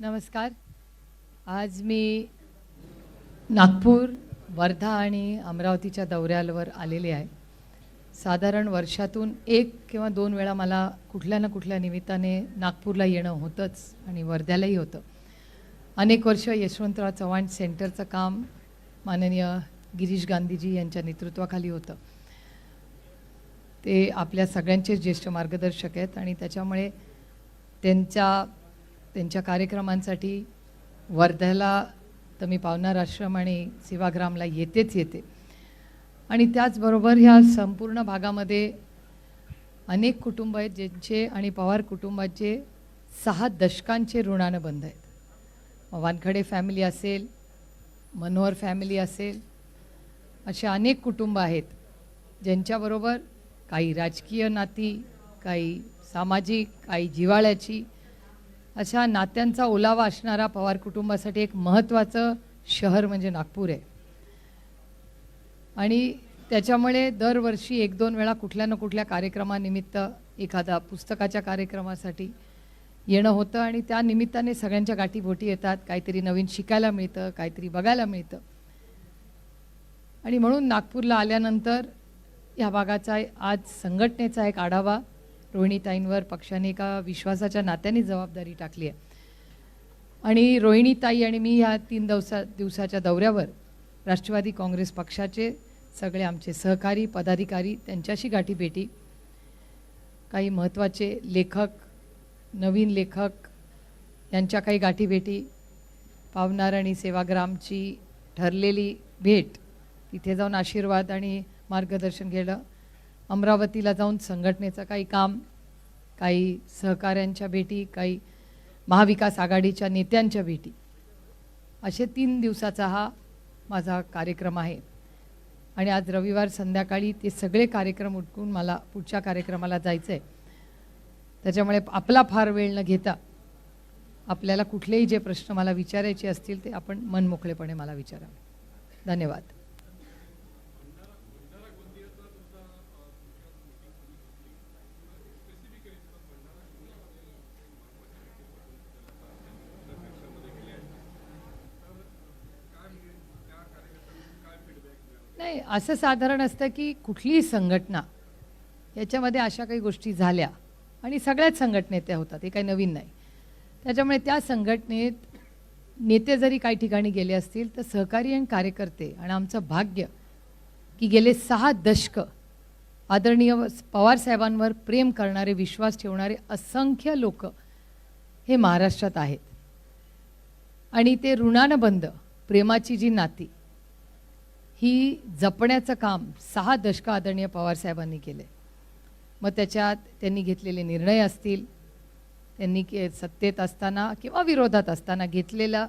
नमस्कार. आज मी नागपूर वर्धा आणि अमरावतीच्या दौऱ्यावर आलेले आहे. साधारण वर्षातून एक किंवा दोन वेळा मला कुठल्या ना कुठल्या निमित्ताने नागपूरला येणं होतंच आणि वर्ध्यालाही होतं. अनेक वर्ष यशवंतराव चव्हाण सेंटरचं काम माननीय गिरीश गांधीजी यांच्या नेतृत्वाखाली होतं. ते आपल्या सगळ्यांचेच ज्येष्ठ मार्गदर्शक आहेत आणि त्याच्यामुळे त्यांच्या त्यांच्या कार्यक्रमांसाठी वर्ध्याला तर मी पावनार आश्रम आणि सेवाग्रामला येतेच येते. आणि त्याचबरोबर ह्या संपूर्ण भागामध्ये अनेक कुटुंब आहेत ज्यांचे आणि पवार कुटुंबाचे सहा दशकांचे ऋणानं बंद आहेत. वानखडे फॅमिली असेल मनोहर फॅमिली असेल असे अनेक कुटुंब आहेत ज्यांच्याबरोबर काही राजकीय नाती काही सामाजिक काही जिव्हाळ्याची अशा नात्यांचा ओलावा असणारा पवार कुटुंबासाठी एक महत्त्वाचं शहर म्हणजे नागपूर आहे. आणि त्याच्यामुळे दरवर्षी एक दोन वेळा कुठल्या ना कुठल्या कार्यक्रमानिमित्त एखादा पुस्तकाच्या कार्यक्रमासाठी येणं होतं आणि त्या निमित्ताने सगळ्यांच्या गाठीभोटी येतात काहीतरी नवीन शिकायला मिळतं काहीतरी बघायला मिळतं. आणि म्हणून नागपूरला आल्यानंतर या भागाचा आज संघटनेचा एक आढावा रोहिणीताईंवर पक्षाने एका विश्वासाच्या नात्याने जबाबदारी टाकली आहे. आणि रोहिणीताई आणि मी ह्या तीन दिवसा दिवसाच्या दौऱ्यावर राष्ट्रवादी काँग्रेस पक्षाचे सगळे आमचे सहकारी पदाधिकारी त्यांच्याशी गाठीभेटी काही महत्त्वाचे लेखक नवीन लेखक यांच्या काही गाठीभेटी पावनार आणि सेवाग्रामची ठरलेली भेट. तिथे जाऊन आशीर्वाद आणि मार्गदर्शन घेणं. अमरावतीला जाऊन संघटनेचं काही काम काही सहकाऱ्यांच्या भेटी काही महाविकास आघाडीच्या नेत्यांच्या भेटी. असे तीन दिवसाचा हा माझा कार्यक्रम आहे. आणि आज रविवार संध्याकाळी ते सगळे कार्यक्रम उठकून मला पुढच्या कार्यक्रमाला जायचं आहे त्याच्यामुळे आपला फार वेळ न घेता आपल्याला कुठलेही जे प्रश्न मला विचारायचे असतील ते आपण मनमोकळेपणे मला विचारावे. धन्यवाद नाही असं साधारण असतं की कुठलीही संघटना याच्यामध्ये अशा काही गोष्टी झाल्या आणि सगळ्याच संघटनेत त्या होतात हे काही नवीन नाही. त्याच्यामुळे त्या संघटनेत नेते जरी काही ठिकाणी गेले असतील तर सहकारी आणि कार्यकर्ते आणि आमचं भाग्य की गेले सहा दशक आदरणीय पवार साहेबांवर प्रेम करणारे विश्वास ठेवणारे असंख्य लोक हे महाराष्ट्रात आहेत. आणि ते ऋणानं बंद प्रेमाची जी नाती ही जपण्याचं काम सहा दशकं आदरणीय पवारसाहेबांनी केलं मग त्याच्यात त्यांनी घेतलेले निर्णय असतील त्यांनी के सत्तेत असताना किंवा विरोधात असताना घेतलेला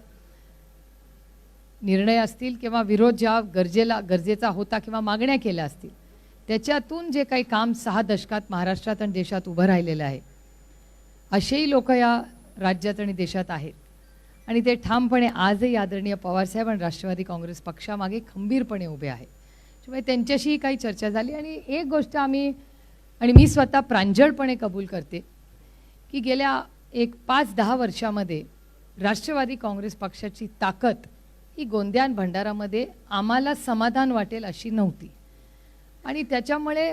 निर्णय असतील किंवा विरोध ज्या गरजेला गरजेचा होता किंवा मागण्या केल्या असतील त्याच्यातून जे काही काम सहा दशकात महाराष्ट्रात आणि देशात उभं राहिलेलं आहे असेही लोक या राज्यात आणि देशात आहेत. आणि ते ठामपणे आजही आदरणीय पवारसाहेब आणि राष्ट्रवादी काँग्रेस पक्षामागे खंबीरपणे उभे आहे त्यामुळे त्यांच्याशीही काही चर्चा झाली आणि एक गोष्ट आम्ही आणि मी स्वतः प्रांजळपणे कबूल करते की गेल्या एक पाच दहा वर्षामध्ये राष्ट्रवादी काँग्रेस पक्षाची ताकद ही गोंदियान भंडारामध्ये आम्हाला समाधान वाटेल अशी नव्हती. आणि त्याच्यामुळे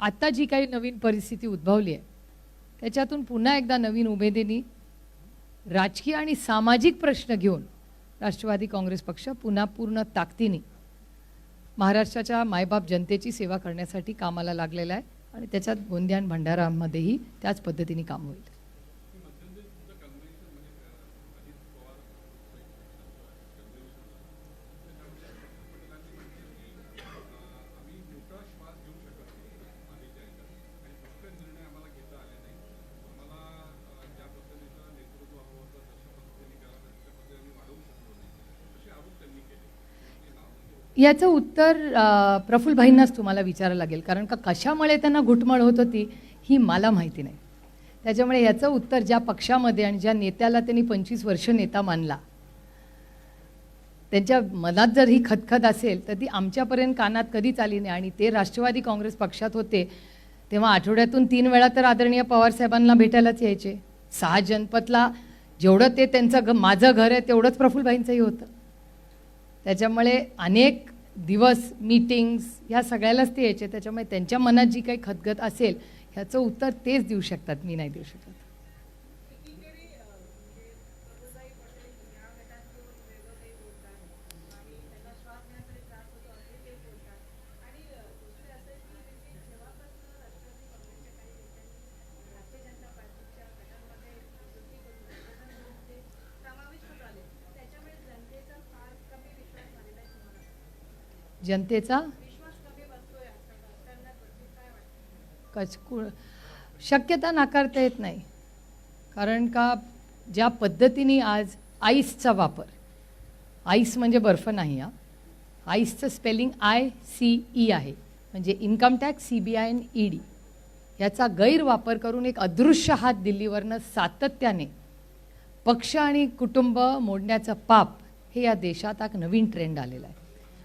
आता जी काही नवीन परिस्थिती उद्भवली आहे त्याच्यातून पुन्हा एकदा नवीन उमेदीनी राजकीय आणि सामाजिक प्रश्न घेऊन राष्ट्रवादी काँग्रेस पक्ष पुन्हा पूर्ण ताकदीने महाराष्ट्राच्या मायबाप जनतेची सेवा करण्यासाठी कामाला लागलेला आहे आणि त्याच्यात गोंदियान भंडारामध्येही त्याच पद्धतीने काम होईल. याचं उत्तर प्रफुल्लभाईंनाच तुम्हाला विचारावं लागेल. कारण का कशामुळे त्यांना घुटमळ होत होती ही मला माहिती नाही. त्याच्यामुळे याचं उत्तर ज्या पक्षामध्ये आणि ज्या नेत्याला त्यांनी पंचवीस वर्ष नेता मानला त्यांच्या मनात जर ही खतखत असेल तर ती आमच्यापर्यंत कानात कधीच आली नाही. आणि ते राष्ट्रवादी काँग्रेस पक्षात होते तेव्हा आठवड्यातून तीन वेळा तर आदरणीय पवारसाहेबांना भेटायलाच यायचे. सहा जनपथला जेवढं ते त्यांचं घ माझं घर आहे तेवढंच प्रफुल्लबाईंचंही होतं. त्याच्यामुळे अनेक दिवस मीटिंग्स ह्या सगळ्यालाच ते यायचे. त्याच्यामुळे त्यांच्या मनात जी काही खतखत असेल ह्याचं उत्तर तेच देऊ शकतात. मी नाही देऊ शकत. जनतेचा कचकुळ. शक्यता नाकारता येत नाही. कारण का ज्या पद्धतीने आज आईसचा वापर आईस म्हणजे बर्फ नाही हा. आईसचं स्पेलिंग आय सी ई आहे. म्हणजे income tax C B I N E D याचा गैरवापर करून एक अदृश्य हात दिल्लीवरनं सातत्याने पक्ष आणि कुटुंब मोडण्याचं पाप हे या देशात एक नवीन ट्रेंड आलेला आहे.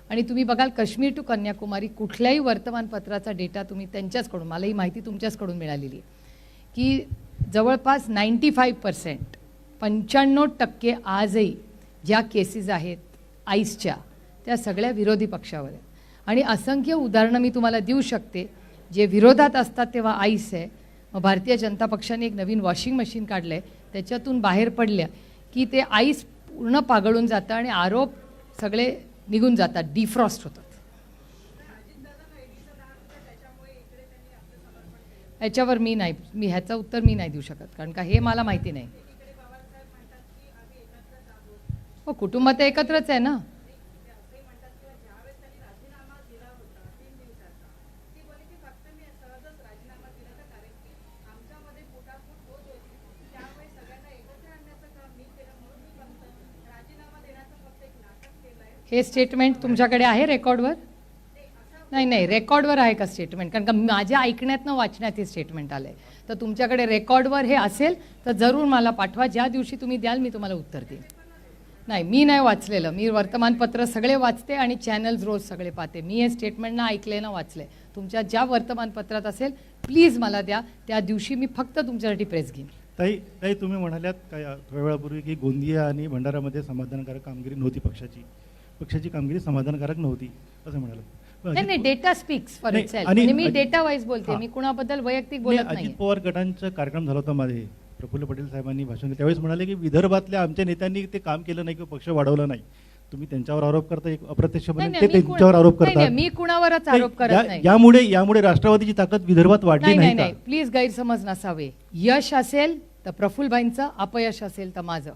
आणि तुम्ही बघाल काश्मीर टू कन्याकुमारी कुठल्याही वर्तमानपत्राचा डेटा तुम्ही त्यांच्याचकडून मला ही माहिती तुमच्याचकडून मिळालेली आहे. की जवळपास नाईंटी फाईव्ह पर्सेंट पंच्याण्णव टक्के आजही ज्या केसेस आहेत आईसच्या त्या सगळ्या विरोधी पक्षावर आहेत. आणि असंख्य उदाहरणं मी तुम्हाला देऊ शकते जे विरोधात असतात तेव्हा आईस आहे. मग भारतीय जनता पक्षाने एक नवीन वॉशिंग मशीन काढलं आहे त्याच्यातून बाहेर पडल्या की ते आईस पूर्ण पागळून जातं आणि आरोप सगळे निघून जातात डिफ्रॉस्ट होतात. याच्यावर मी नाही मी ह्याचं उत्तर मी नाही देऊ शकत कारण का हे मला माहिती नाही. हो कुटुंब तर एकत्रच आहे ना. हे स्टेटमेंट तुमच्याकडे आहे रेकॉर्डवर नाही नाही रेकॉर्डवर आहे का स्टेटमेंट कारण का माझ्या ऐकण्यातनं वाचण्यात हे स्टेटमेंट आलं आहे तर तुमच्याकडे रेकॉर्डवर हे असेल तर जरूर मला पाठवा. ज्या दिवशी तुम्ही द्याल मी तुम्हाला उत्तर देईन. नाही मी नाही वाचलेलं. मी वर्तमानपत्र सगळे वाचते आणि चॅनल्स रोज सगळे पाहते. मी हे स्टेटमेंट ना ऐकले ना वाचले तुमच्या ज्या वर्तमानपत्रात असेल प्लीज मला द्या. त्या दिवशी मी फक्त तुमच्यासाठी प्रेस घेईन. ताई ताई तुम्ही म्हणाल्यात काय थोड्या वेळापूर्वी की गोंदिया आणि भंडारामध्ये समाधानकारक कामगिरी नव्हती पक्षाची. पक्षाची कामगिरी समाधानकारक नव्हती असं म्हणाल. नाही नाही डेटा स्पीक्स फॉर इटसेल्फ आणि- मी डेटा वाईज बोलते. मी कुणाबद्दल वैयक्तिक नाही, बोलत अजित नाही पवार गटांचा कार्यक्रम झाला होता मध्ये प्रफुल्ल पटेल साहेबांनी भाषण. त्यावेळेस म्हणाले की विदर्भातल्या आमच्या नेत्यांनी ते काम केलं नाही किंवा पक्ष वाढवला नाही. तुम्ही त्यांच्यावर आरोप करता एक अप्रत्यक्षपणे ते त्यांच्यावर आरोप करतात नाही, मी कुणावरच आरोप करत नाही. यामुळे यामुळे राष्ट्रवादीची ताकद विदर्भात वाढली नाही प्लीज गैरसमज नसावे. यश असेल तर प्रफुल्लबाईंचं अपयश असेल तर माझं.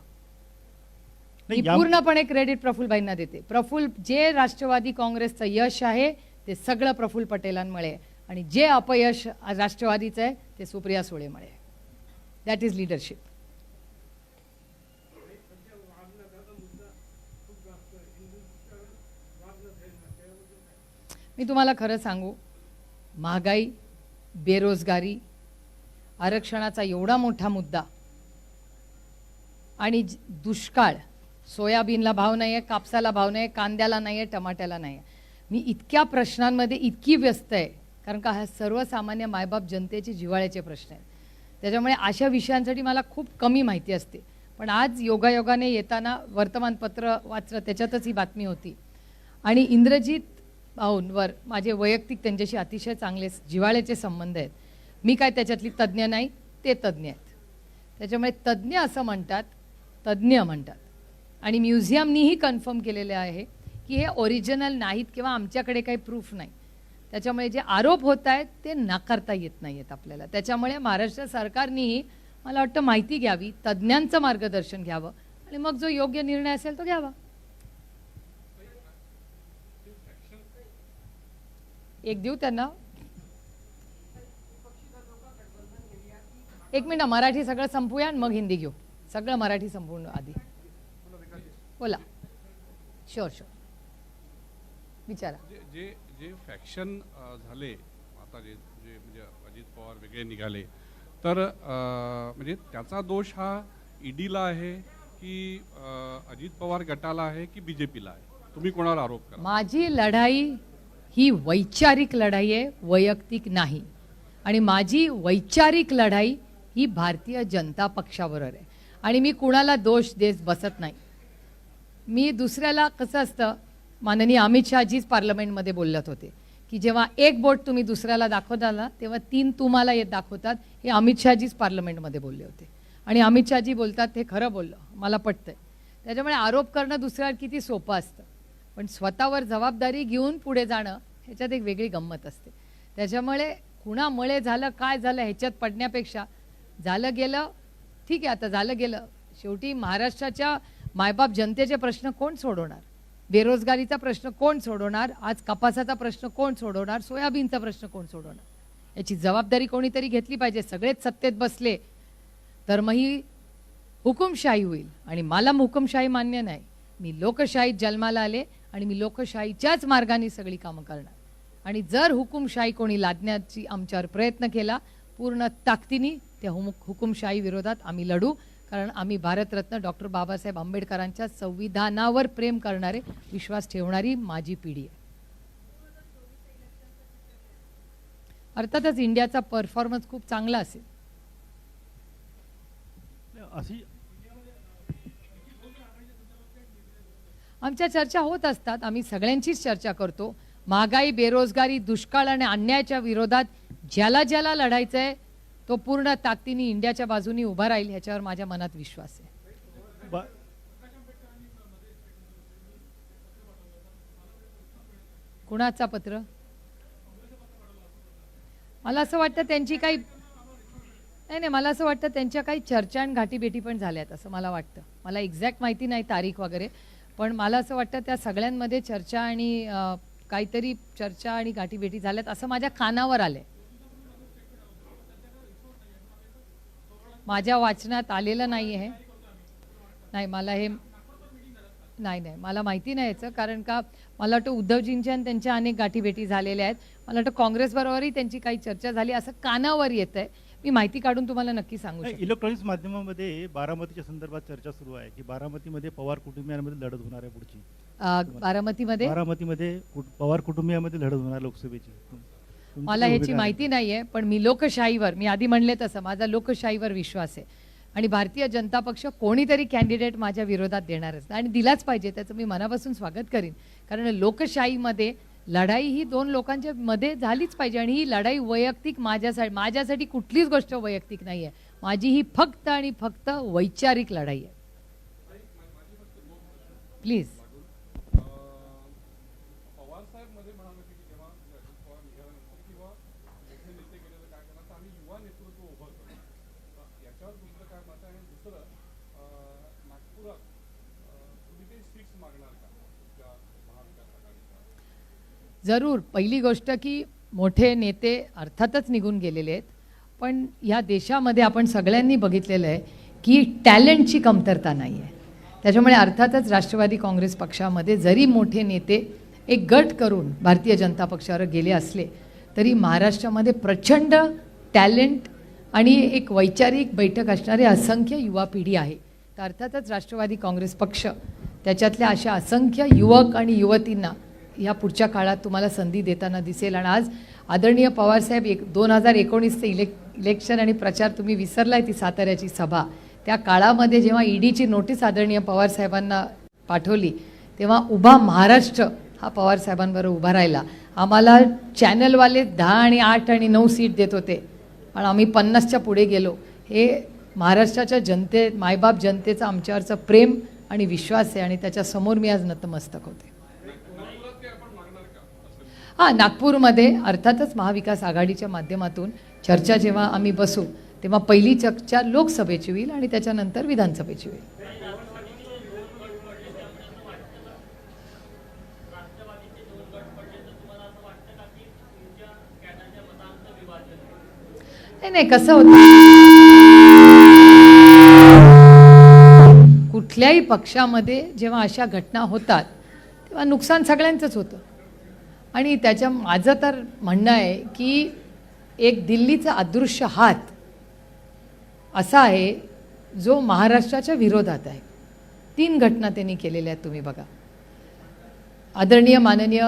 मी या- पूर्णपणे क्रेडिट प्रफुल्लबाईंना देते. प्रफुल्ल जे राष्ट्रवादी काँग्रेसचं यश आहे ते सगळं प्रफुल्ल पटेलांमुळे. आणि जे अपयश राष्ट्रवादीचं आहे ते सुप्रिया सुळेमुळे दॅट इज लिडरशिप मी तुम्हाला खरं सांगू महागाई बेरोजगारी आरक्षणाचा एवढा मोठा मुद्दा आणि दुष्काळ सोयाबीनला भाव नाही आहे कापसाला भाव नाही आहे कांद्याला नाही आहे टमाट्याला नाही आहे मी इतक्या प्रश्नांमध्ये इतकी व्यस्त आहे कारण का हा सर्वसामान्य मायबाप जनतेचे जिव्हाळ्याचे प्रश्न आहेत. त्याच्यामुळे अशा विषयांसाठी मला खूप कमी माहिती असते. पण आज योगायोगाने येताना वर्तमानपत्र वाचलं त्याच्यातच ही बातमी होती. आणि इंद्रजित भाऊंवर माझे वैयक्तिक त्यांच्याशी अतिशय चांगले जिव्हाळ्याचे संबंध आहेत. मी काय त्याच्यातली तज्ज्ञ नाही ते तज्ज्ञ आहेत. त्याच्यामुळे तज्ज्ञ असं म्हणतात तज्ज्ञ म्हणतात. आणि म्युझियमनीही कन्फर्म केलेले आहे की हे ओरिजिनल नाहीत किंवा आमच्याकडे काही प्रूफ नाही. त्याच्यामुळे जे आरोप होत आहेत ते नाकारता येत नाही आहेत आपल्याला. त्याच्यामुळे महाराष्ट्र सरकारनेही मला वाटतं माहिती घ्यावी तज्ज्ञांचं मार्गदर्शन घ्यावं आणि मग जो योग्य निर्णय असेल तो घ्यावा. एक देऊ त्यांना. एक मिनिट मराठी सगळं संपूया आणि मग हिंदी घेऊ. सगळं मराठी संपूर्ण आधी. बोला. शुअर शुअर विचारा. जे जे जे फॅक्शन झाले आता जे जे म्हणजे अजित पवार वेगळे निघाले तर म्हणजे त्याचा दोष हा ईडीला आहे की अजित पवार गटाला आहे की बी जे पीला आहे? तुम्ही कोणावर आरोप करा? माझी लढाई ही वैचारिक लढाई आहे वैयक्तिक नाही. आणि माझी वैचारिक लढाई ही भारतीय जनता पक्षाबरोबर आहे. आणि मी कुणाला दोष देत बसत नाही. मी दुसऱ्याला कसं असतं माननीय अमित शहाजीच पार्लमेंटमध्ये बोलत होते की जेव्हा एक बोट तुम्ही दुसऱ्याला दाखवताना तेव्हा तीन तुम्हाला येत दाखवतात हे अमित शहाजीच पार्लमेंटमध्ये बोलले होते. आणि अमित शहाजी बोलतात ते खरं बोललं मला पटतंय. त्याच्यामुळे आरोप करणं दुसऱ्यावर किती सोपं असतं. पण स्वतःवर जबाबदारी घेऊन पुढे जाणं ह्याच्यात एक वेगळी गंमत असते. त्याच्यामुळे कुणामुळे झालं काय झालं ह्याच्यात पडण्यापेक्षा झालं गेलं ठीक आहे आता झालं गेलं. शेवटी महाराष्ट्राच्या मायबाप जनतेचे प्रश्न कोण सोडवणार? बेरोजगारीचा प्रश्न कोण सोडवणार? आज कपासाचा प्रश्न कोण सोडवणार? सोयाबीनचा प्रश्न कोण सोडवणार? याची जबाबदारी कोणीतरी घेतली पाहिजे. सगळेच सत्तेत बसले तर मग ही हुकुमशाही होईल. आणि मला हुकुमशाही मान्य नाही. मी लोकशाहीत जन्माला आले आणि मी लोकशाहीच्याच मार्गाने सगळी कामं करणार. आणि जर हुकुमशाही कोणी लादण्याची आमच्यावर प्रयत्न केला पूर्ण ताकदीने त्या हुम हुकुमशाही विरोधात आम्ही लढू. कारण आम्ही भारतरत्न डॉक्टर बाबासाहेब आंबेडकरांच्या संविधानावर प्रेम करणारे विश्वास ठेवणारी माझी पिढी आहे. अर्थातच इंडियाचा परफॉर्मन्स खूप चांगला असेल. आमच्या चर्चा होत असतात आम्ही सगळ्यांचीच चर्चा करतो. महागाई बेरोजगारी दुष्काळ आणि अन्यायाच्या विरोधात ज्याला ज्याला लढायचं आहे तो पूर्ण ताकदीने इंडियाच्या बाजूनी उभा राहील ह्याच्यावर माझ्या मनात विश्वास आहे. कुणाचा पत्र? मला असं वाटतं त्यांची काही नाही नाही मला असं वाटतं त्यांच्या काही चर्चा आणि गाठीभेटी पण झाल्यात असं मला वाटतं. मला एक्झॅक्ट माहिती नाही तारीख वगैरे पण मला असं वाटतं त्या सगळ्यांमध्ये चर्चा आणि काहीतरी चर्चा आणि गाठीभेटी झाल्यात असं माझ्या कानावर आलंय. माझ्या वाचनात आलेलं नाही आहे नाही मला हे नाही नाही मला माहिती नाही याचं कारण का मला वाटतं उद्धवजींच्या आणि त्यांच्या अनेक गाठीभेटी झालेल्या आहेत. मला वाटतं काँग्रेसबरोबरही त्यांची काही चर्चा झाली असं कानावर येत आहे मी माहिती काढून तुम्हाला नक्की सांगू इलेक्ट्रॉनिक्स माध्यमामध्ये बारामतीच्या संदर्भात चर्चा सुरू आहे की बारामतीमध्ये पवार कुटुंबियांमध्ये लढत होणार आहे पुढची. बारामतीमध्ये? बारामतीमध्ये पवार कुटुंबियांमध्ये लढत होणार लोकसभेची. मला ह्याची. माहिती नाही आहे पण मी लोकशाहीवर मी आधी म्हणले तसं माझा लोकशाहीवर विश्वास आहे. आणि भारतीय जनता पक्ष कोणीतरी कॅन्डिडेट माझ्या विरोधात देणारच आणि दिलाच पाहिजे त्याचं मी मनापासून स्वागत करीन. कारण लोकशाहीमध्ये लढाई ही दोन लोकांच्या मध्ये झालीच पाहिजे आणि ही लढाई वैयक्तिक माझ्यासाठी माझ्यासाठी कुठलीच गोष्ट वैयक्तिक नाही आहे माझी ही फक्त आणि फक्त वैचारिक लढाई आहे. प्लीज. पवार साहेबमध्ये म्हणाले की जेव्हा अजित पवार निघाल्यानंतर किंवा मोठे नेते गेले तर काय करणार? तर आम्ही युवा नेतृत्व उभं करतो याच्यावर तुमचं काय मत आहे? आणि दुसरं नागपुरात तुम्ही ते सीट्स मागणार का? तुमच्या महाविकास आघाडीच्या? जरूर. पहिली गोष्ट की मोठे नेते अर्थातच निघून गेलेले आहेत. पण ह्या देशामध्ये आपण सगळ्यांनी बघितलेलं आहे की टॅलेंटची कमतरता नाही आहे. त्याच्यामुळे अर्थातच राष्ट्रवादी काँग्रेस पक्षामध्ये जरी मोठे नेते एक गट करून भारतीय जनता पक्षावर गेले असले तरी महाराष्ट्रामध्ये प्रचंड टॅलेंट आणि एक वैचारिक बैठक असणारी असंख्य युवा पिढी आहे. तर अर्थातच राष्ट्रवादी काँग्रेस पक्ष त्याच्यातल्या अशा असंख्य युवक आणि युवतींना ह्या पुढच्या काळात तुम्हाला संधी देताना दिसेल. आणि आज आदरणीय पवारसाहेब एक दोन हजार एकोणीसचं इलेक इलेक्शन आणि प्रचार तुम्ही विसरलाय ती साताऱ्याची सभा. त्या काळामध्ये जेव्हा ईडीची नोटीस आदरणीय पवारसाहेबांना पाठवली तेव्हा उभा महाराष्ट्र हा पवारसाहेबांबरोबर उभा राहिला. आम्हाला चॅनलवाले दहा आणि आठ आणि नऊ सीट देत होते. पण आम्ही पन्नासच्या पुढे गेलो. हे महाराष्ट्राच्या जनते मायबाप जनतेचं आमच्यावरचं प्रेम आणि विश्वास आहे आणि त्याच्यासमोर मी आज नतमस्तक होते. हां नागपूरमध्ये अर्थातच महाविकास आघाडीच्या माध्यमातून चर्चा जेव्हा आम्ही बसू तेव्हा पहिली चर्चा लोकसभेची होईल आणि त्याच्यानंतर विधानसभेची होईल. नाही नाही कसं होतं? कुठल्याही पक्षामध्ये जेव्हा अशा घटना होतात तेव्हा नुकसान सगळ्यांचंच होतं. आणि त्याच्या माझं तर म्हणणं आहे की एक दिल्लीचा अदृश्य हात असा आहे जो महाराष्ट्राच्या विरोधात आहे. तीन घटना त्यांनी केलेल्या आहेत तुम्ही बघा. आदरणीय माननीय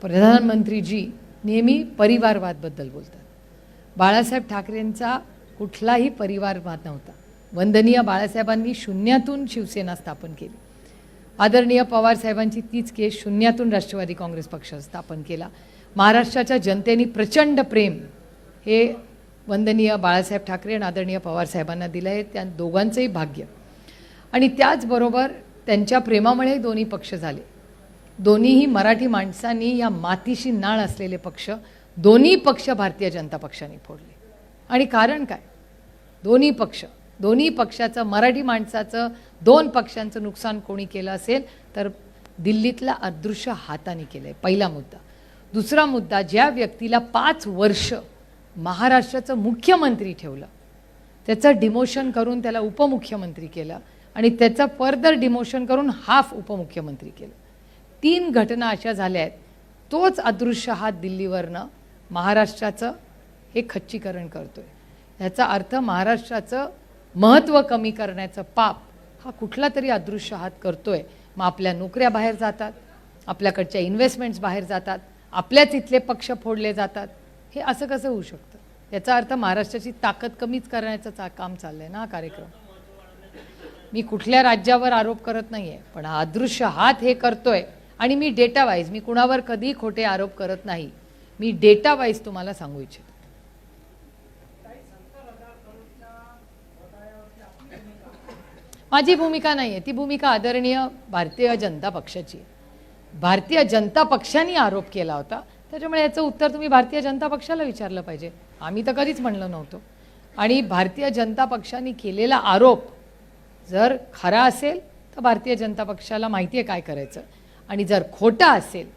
प्रधानमंत्रीजी नेहमी परिवारवादबद्दल बोलतात. बाळासाहेब ठाकरेंचा कुठलाही परिवारवाद नव्हता. वंदनीय बाळासाहेबांनी शून्यातून शिवसेना स्थापन केली. आदरणीय पवार साहेबांची तीच केस शून्यातून राष्ट्रवादी काँग्रेस पक्ष स्थापन केला. महाराष्ट्राच्या जनतेने प्रचंड प्रेम हे वंदनीय बाळासाहेब ठाकरे आणि आदरणीय पवार साहेबांना दिलं आहे. त्या दोघांचंही भाग्य. आणि त्याचबरोबर त्यांच्या प्रेमामुळे दोन्ही पक्ष झाले. दोन्हीही मराठी माणसांनी या मातीशी नाळ असलेले पक्ष दोन्ही पक्ष भारतीय जनता पक्षाने फोडले. आणि कारण काय? दोन्ही पक्ष दोन्ही पक्षाचं मराठी माणसाचं दोन पक्षांचं नुकसान कोणी केलं असेल तर दिल्लीतला अदृश्य हाताने केलं आहे पहिला मुद्दा. दुसरा मुद्दा ज्या व्यक्तीला पाच वर्ष महाराष्ट्राचं मुख्यमंत्री ठेवलं त्याचं डिमोशन करून त्याला उपमुख्यमंत्री केलं आणि त्याचं फर्दर डिमोशन करून हाफ उपमुख्यमंत्री केलं. तीन घटना अशा झाल्या आहेत तोच अदृश्य हात दिल्लीवरनं महाराष्ट्राचं हे खच्चीकरण करतो आहे ह्याचा अर्थ महाराष्ट्राचं महत्त्व कमी करण्याचं पाप हा कुठला तरी अदृश्य हात करतो आहे मग आपल्या नोकऱ्या बाहेर जातात आपल्याकडच्या इन्व्हेस्टमेंट्स बाहेर जातात आपल्याच इथले पक्ष फोडले जातात. हे असं कसं होऊ शकतं? याचा अर्थ महाराष्ट्राची ताकद कमीच करण्याचं चा काम चाललं आहे ना हा कार्यक्रम? मी कुठल्या राज्यावर आरोप करत नाही आहे पण हा अदृश्य हात हे करतोय. आणि मी डेटा वाईज मी कुणावर कधीही खोटे आरोप करत नाही. मी डेटा वाईज तुम्हाला सांगू इच्छितो. माझी भूमिका नाही आहे ती भूमिका आदरणीय भारतीय जनता पक्षाची आहे. भारतीय जनता पक्षाने आरोप केला होता. त्याच्यामुळे याचं उत्तर तुम्ही भारतीय जनता पक्षाला विचारलं पाहिजे. आम्ही तर कधीच म्हणलं नव्हतो. आणि भारतीय जनता पक्षाने केलेला आरोप जर खरा असेल तर भारतीय जनता पक्षाला माहिती आहे काय करायचं. आणि जर खोटा असेल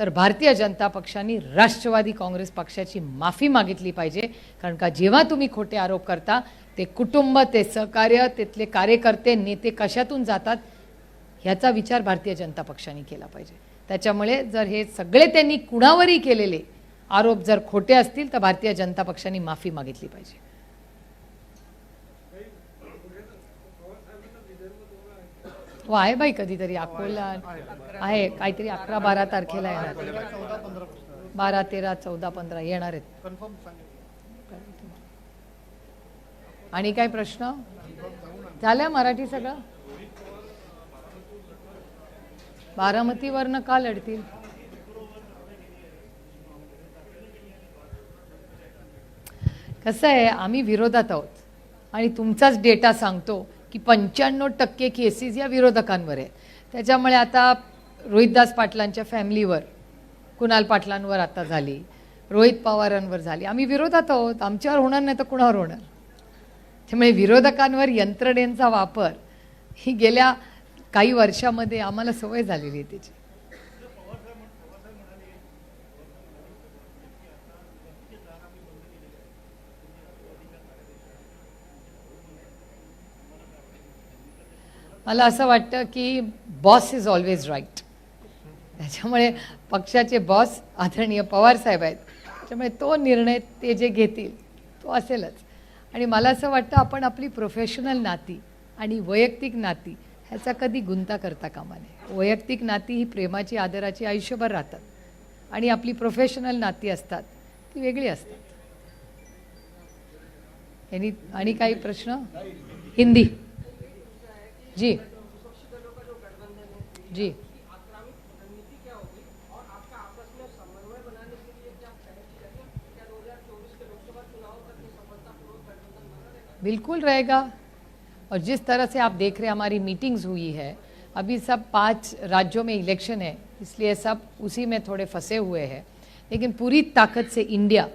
तर भारतीय जनता पक्षाने राष्ट्रवादी काँग्रेस पक्षाची माफी मागितली पाहिजे. कारण का जेव्हा तुम्ही खोटे आरोप करता ते कुटुंब ते सहकार्य तिथले कार्यकर्ते नेते कशातून जातात ह्याचा विचार भारतीय जनता पक्षाने केला पाहिजे. त्याच्यामुळे जर हे सगळे त्यांनी कुणावरही केलेले आरोप जर खोटे असतील तर भारतीय जनता पक्षाने माफी मागितली पाहिजे. हो आहे बाई कधीतरी अकोला आहे काहीतरी अकरा बारा तारखेला येणार. बारा तेरा चौदा पंधरा येणार आहेत. आणि काय प्रश्न? झाल्या मराठी सगळं? बारामतीवरनं का लढतील? कसं आहे आम्ही विरोधात आहोत आणि तुमचाच डेटा सांगतो. की पंच्याण्णव टक्के केसेस या विरोधकांवर आहे त्याच्यामुळे आता रोहितदास पाटलांच्या फॅमिलीवर कुणाल पाटलांवर आता झाली रोहित पवारांवर झाली. आम्ही विरोधात आहोत आमच्यावर होणार नाही तर कुणावर होणार? त्यामुळे विरोधकांवर यंत्रणेचा वापर ही गेल्या काही वर्षामध्ये आम्हाला सवय झालेली आहे त्याची. मला असं वाटतं की बॉस इज ऑलवेज राईट. त्याच्यामुळे पक्षाचे बॉस आदरणीय पवार साहेब आहेत. त्याच्यामुळे तो निर्णय ते जे घेतील तो असेलच. आणि मला असं वाटतं आपण आपली प्रोफेशनल नाती आणि वैयक्तिक नाती ह्याचा कधी गुंता करता कामा नये. वैयक्तिक नाती ही प्रेमाची आदराची आयुष्यभर राहतात. आणि आपली प्रोफेशनल नाती असतात ती वेगळी असतात. यांनी आणि काही प्रश्न? हिंदी. जी। जी बिल्कुल रहेगा। और जिस तरह से आप देख रहे हैं हमारी मीटिंग्स हुई है अभी सब पांच राज्यों में इलेक्शन है इसलिए सब उसी में थोड़े फंसे हुए हैं। लेकिन पूरी ताकत से इंडिया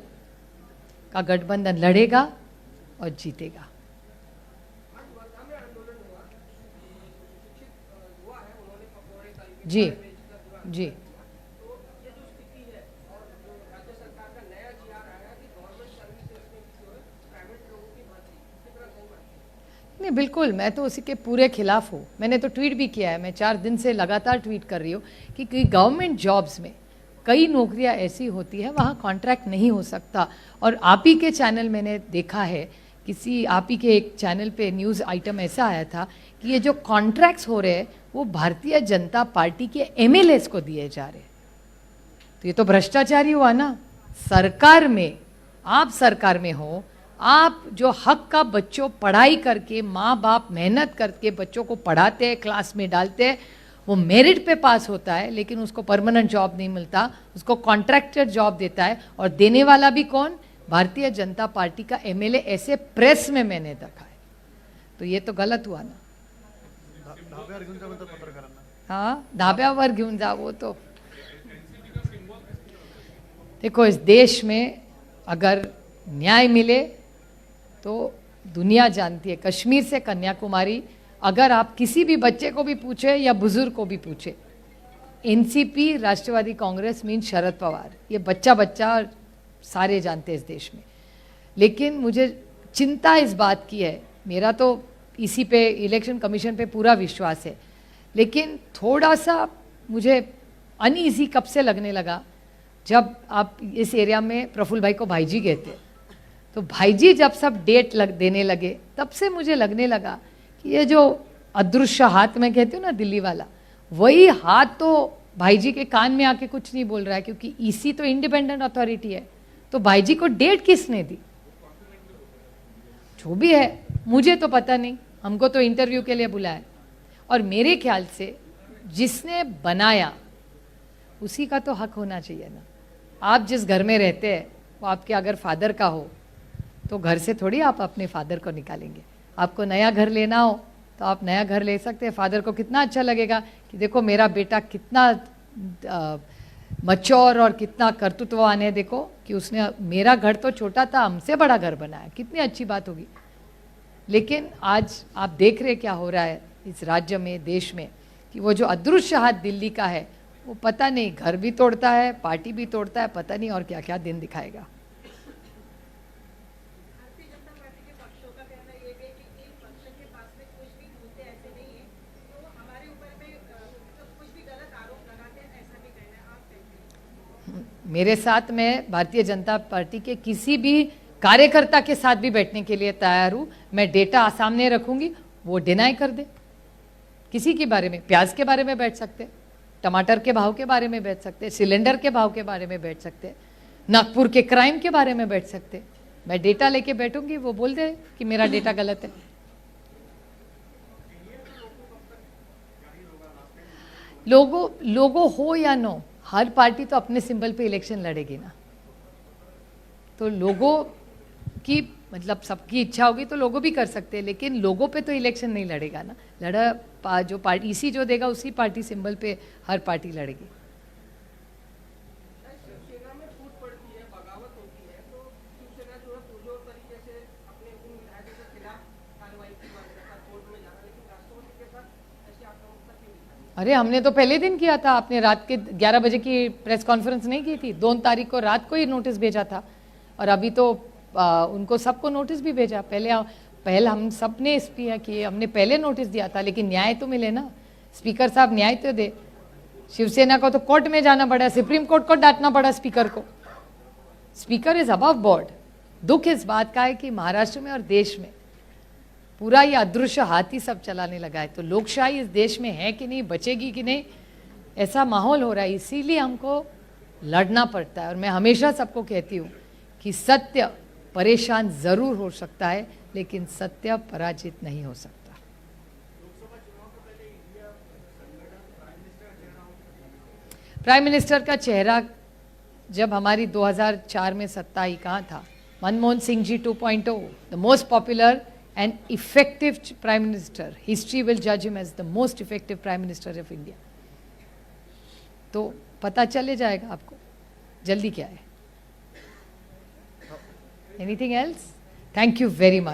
का गठबंधन लड़ेगा और जीतेगा। जी जी। नहीं बिल्कुल मैं तो उसी के पूरे खिलाफ हूँ। मैंने तो ट्वीट भी किया है मैं चार दिन से लगातार ट्वीट कर रही हूँ कि गवर्नमेंट जॉब्स में कई नौकरियां ऐसी होती है वहाँ कॉन्ट्रैक्ट नहीं हो सकता। और आप ही के चैनल मैंने देखा है किसी आप ही के एक चैनल पे न्यूज़ आइटम ऐसा आया था कि ये जो कॉन्ट्रैक्ट्स हो रहे हैं, वो भारतीय जनता पार्टी के एमएलएस को दिए जा रहे तो ये तो भ्रष्टाचार हुआ ना। सरकार में, आप सरकार में हो, आप जो हक का बच्चों पढ़ाई करके माँ बाप मेहनत करके बच्चों को पढ़ाते हैं क्लास में डालते हैं, वो मेरिट पे पास होता है, लेकिन उसको परमानेंट जॉब नहीं मिलता, उसको कॉन्ट्रैक्टर जॉब देता है, और देने वाला भी कौन? भारतीय जनता पार्टी का एमएलए ऐसे प्रेस में मैंने देखा है। तो ये तो गलत हुआ ना। हाँ धाब्यावर घेऊन जा वो तो। देखो, इस देश में अगर न्याय मिले तो दुनिया जानती है। कश्मीर से कन्याकुमारी, अगर आप किसी भी बच्चे को भी पूछे या बुज़ुर्ग को भी पूछे, NCP, Rashtrawadi Congress, mean Sharad Pawar, ये बच्चा बच्चा सारे जानते हैं इस देश में। लेकिन मुझे चिंता इस बात की है, मेरा तो इसी पे, इलेक्शन कमीशन पे पूरा विश्वास है। लेकिन थोड़ा सा मुझे अनईजी कब से लगने लगा, जब आप इस एरिया में प्रफुल्ल भाई को भाईजी कहते हैं। तो भाईजी जब सब डेट लग, देने लगे, तब से मुझे लगने लगा कि ये जो अदृश्य हाथ में कहती हूँ ना, दिल्ली वाला, वही हाथ तो भाईजी के कान में आके कुछ नहीं बोल रहा है, क्योंकि ईसी तो इंडिपेंडेंट अथॉरिटी है। तो भाईजी को डेट किसने दी? जो भी है, मुझे तो पता नहीं। हमको तो इंटरव्यू के लिए बुलाया। और मेरे ख्याल से जिसने बनाया, उसी का तो हक होना चाहिए ना। आप जिस घर में रहते हैं, वो आपके अगर फादर का हो तो घर से थोड़ी आप अपने फादर को निकालेंगे। आपको नया घर लेना हो तो आप नया घर ले सकते हैं। फादर को कितना अच्छा लगेगा कि देखो मेरा बेटा कितना मच्योर और कितना कर्तृत्ववान है देखो कि उसने, मेरा घर तो छोटा था, हमसे बड़ा घर बनाया कितनी अच्छी बात होगी। लेकिन आज आप देख रहे क्या हो रहा है इस राज्य में, देश में, कि वो जो अदृश्य हाथ दिल्ली का है, वो पता नहीं, घर भी तोड़ता है, पार्टी भी तोड़ता है, पता नहीं और क्या क्या दिन दिखाएगा भारतीय जनता पार्टी के पक्षों का कहना ये है कि इन पक्षों के पास में कुछ भी मुद्दे ऐसे नहीं है तो हमारे ऊपर में अ, मतलब कुछ भी गलत आरोप लगाते हैं ऐसा भी कहना है आप कहते हैं मेरे साथ मैं भारतीय जनता पार्टी के किसी भी कार्यकर्ता के साथ भी बैठने के लिए तैयार हूँ। मैं डेटा सामने रखूँगी, वो डिनाई कर दे। किसी के बारे में, प्याज के बारे में बैठ सकते टमाटर के भाव के बारे में बैठ सकते सिलेंडर के भाव के बारे में बैठ सकते नागपुर के क्राइम के बारे में बैठ सकते मैं डेटा लेके बैठूँगी, वो बोल दे कि मेरा डेटा गलत है। लोगों लोगों हो या नो हर पार्टी तो अपने सिंबल पे इलेक्शन लड़ेगी ना। तो लोगों की मतलब सबकी इच्छा होगी तो लोगों भी कर सकते हैं लेकिन लोगों पे तो इलेक्शन नहीं लड़ेगा ना। लड़ा पा, जो पार्टी इसी जो देगा उसी पार्टी सिंबल पे हर पार्टी लड़ेगी शिवसेना में फूट पड़ती है बगावत होती है तो शिवसेना जो है पुरजोर तरीके से अपने उन विधायकों के खिलाफ कार्रवाई की मांग रहा था कोर्ट में जाना लेकिन राष्ट्रपति के साथ ऐसी आक्रामकता क्यों दिखाई अरे हमने तो पहले दिन किया था। आपने रात के 11 बजे की प्रेस कॉन्फ्रेंस नहीं की थी। दो तारीख को रात को ही नोटिस भेजा था। और अभी तो आ, उनको सबको नोटिस भी भेजा। पहले पहले हम सबने इस पे किए हमने पहले नोटिस दिया था लेकिन न्याय तो मिले ना। स्पीकर साहब न्याय तो दे। शिवसेना को तो कोर्ट में जाना पड़ा सुप्रीम कोर्ट को डांटना पड़ा स्पीकर को। Speaker is above board. दुख इस बात का है कि महाराष्ट्र में और देश में पूरा ये अदृश्य हाथ सब चलाने लगा है। तो लोकशाही इस देश में है कि नहीं, बचेगी कि नहीं, ऐसा माहौल हो रहा है। इसीलिए हमको लड़ना पड़ता है। और मैं हमेशा सबको कहती हूँ कि सत्य परेशान ज़रूर हो सकता है, लेकिन सत्य पराजित नहीं हो सकता। प्राइम मिनिस्टर का चेहरा जब हमारी 2004 में सत्ता ही कहाँ था? Manmohan Singh ji 2.0 the most popular an effective prime minister. History will judge him as the most effective prime minister of india. तो पता चले जाएगा आपको। जल्दी क्या है? Anything else thank you very much